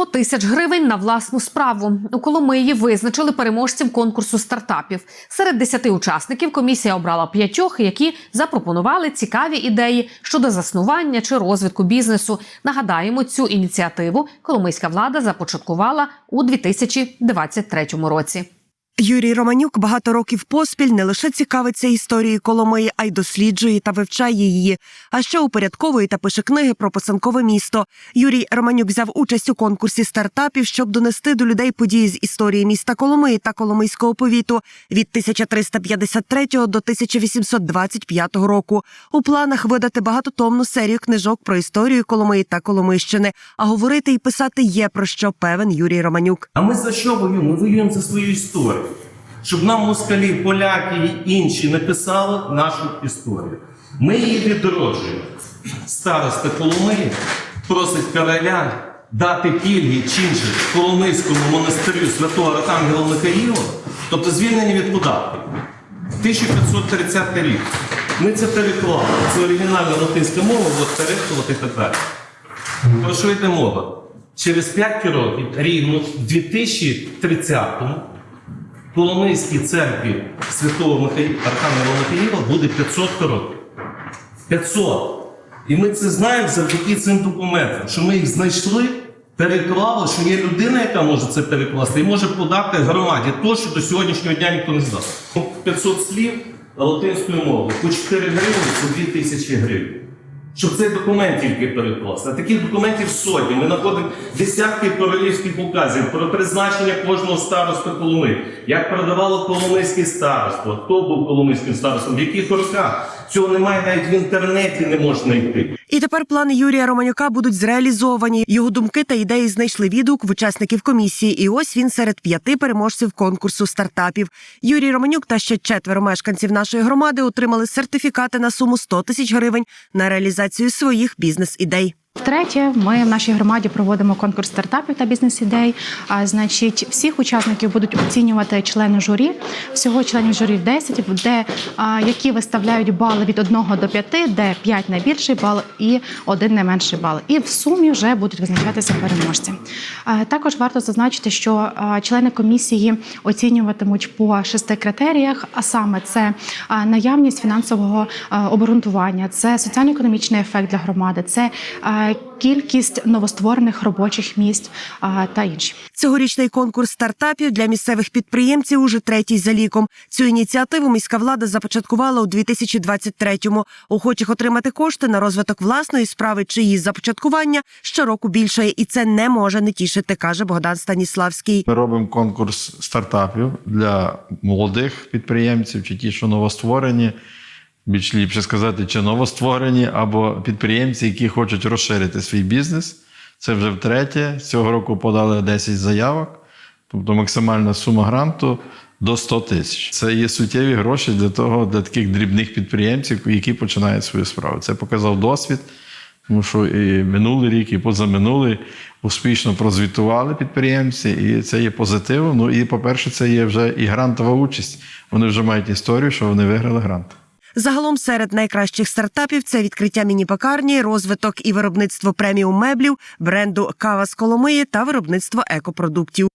100 тисяч гривень на власну справу. У Коломиї визначили переможців конкурсу стартапів. Серед 10 учасників комісія обрала п'ятьох, які запропонували цікаві ідеї щодо заснування чи розвитку бізнесу. Нагадаємо, цю ініціативу коломийська влада започаткувала у 2023 році. Юрій Романюк багато років поспіль не лише цікавиться історією Коломиї, а й досліджує та вивчає її. А ще упорядковує та пише книги про писанкове місто. Юрій Романюк взяв участь у конкурсі стартапів, щоб донести до людей події з історії міста Коломиї та Коломийського повіту від 1353 до 1825 року. У планах видати багатотомну серію книжок про історію Коломиї та Коломийщини. А говорити і писати є про що певен Юрій Романюк. А ми за що воюємо? Ми воюємо за свою історію. Щоб нам москалі, поляки і інші написали нашу історію. Ми її відроджуємо. Староста Коломиї просить короля дати пільги чинчі Коломийському монастирю святого Архангела Михаїла, тобто звільнення від податків. 1530 рік. Ми це переклали. Це оригінальна латинська мова, от так далі. Про що йде мова? Через 5 років, рівно в 2030-му, в Коломийській церкві Святого Архангела Михаїла буде 500 років. 500. І ми це знаємо завдяки цим документам, що ми їх знайшли, переклали, що є людина, яка може це перекласти, і може подати громаді то, що до сьогоднішнього дня ніхто не знав. 500 слів латинською мовою, по 4 гривні, по 2 тисячі гривень. Щоб цей документ тільки перекласти. Таких документів сотні. Ми знаходимо десятки королівських указів про призначення кожного староста Коломи, як продавало Коломийське староство, хто був Коломийським старостом, в яких роках. Цього немає навіть в інтернеті, не можна йти. І тепер плани Юрія Романюка будуть зреалізовані. Його думки та ідеї знайшли відгук в учасників комісії. І ось він серед п'яти переможців конкурсу стартапів. Юрій Романюк та ще четверо мешканців нашої громади отримали сертифікати на суму 100 тисяч гривень на реалізацію своїх бізнес-ідей. Втретє, ми в нашій громаді проводимо конкурс стартапів та бізнес-ідей. Значить, всіх учасників будуть оцінювати члени журі. Всього членів журі 10, де які виставляють бали від 1 до 5, де 5 найбільший бал і 1 найменший бал. І в сумі вже будуть визначатися переможці. Також варто зазначити, що члени комісії оцінюватимуть по шести критеріях, а саме це наявність фінансового обґрунтування, це соціально-економічний ефект для громади, це кількість новостворених робочих місць а, та інші. Цьогорічний конкурс стартапів для місцевих підприємців уже третій за ліком. Цю ініціативу міська влада започаткувала у 2023-му. Охочих отримати кошти на розвиток власної справи чи її започаткування щороку більше, і це не може не тішити, каже Богдан Станіславський. Ми робимо конкурс стартапів для молодих підприємців чи ті, що новостворені, більш ліпше сказати, чи новостворені, або підприємці, які хочуть розширити свій бізнес. Це вже втретє. Цього року подали 10 заявок, тобто максимальна сума гранту до 100 тисяч. Це є суттєві гроші для того, для таких дрібних підприємців, які починають свою справу. Це показав досвід. Тому що і минулий рік, і позаминулий успішно прозвітували підприємці, і це є позитивом. Ну і, по-перше, це є вже і грантова участь. Вони вже мають історію, що вони виграли грант. Загалом серед найкращих стартапів це відкриття міні-пекарні, розвиток і виробництво преміум меблів, бренду Кава з Коломиї та виробництво екопродуктів.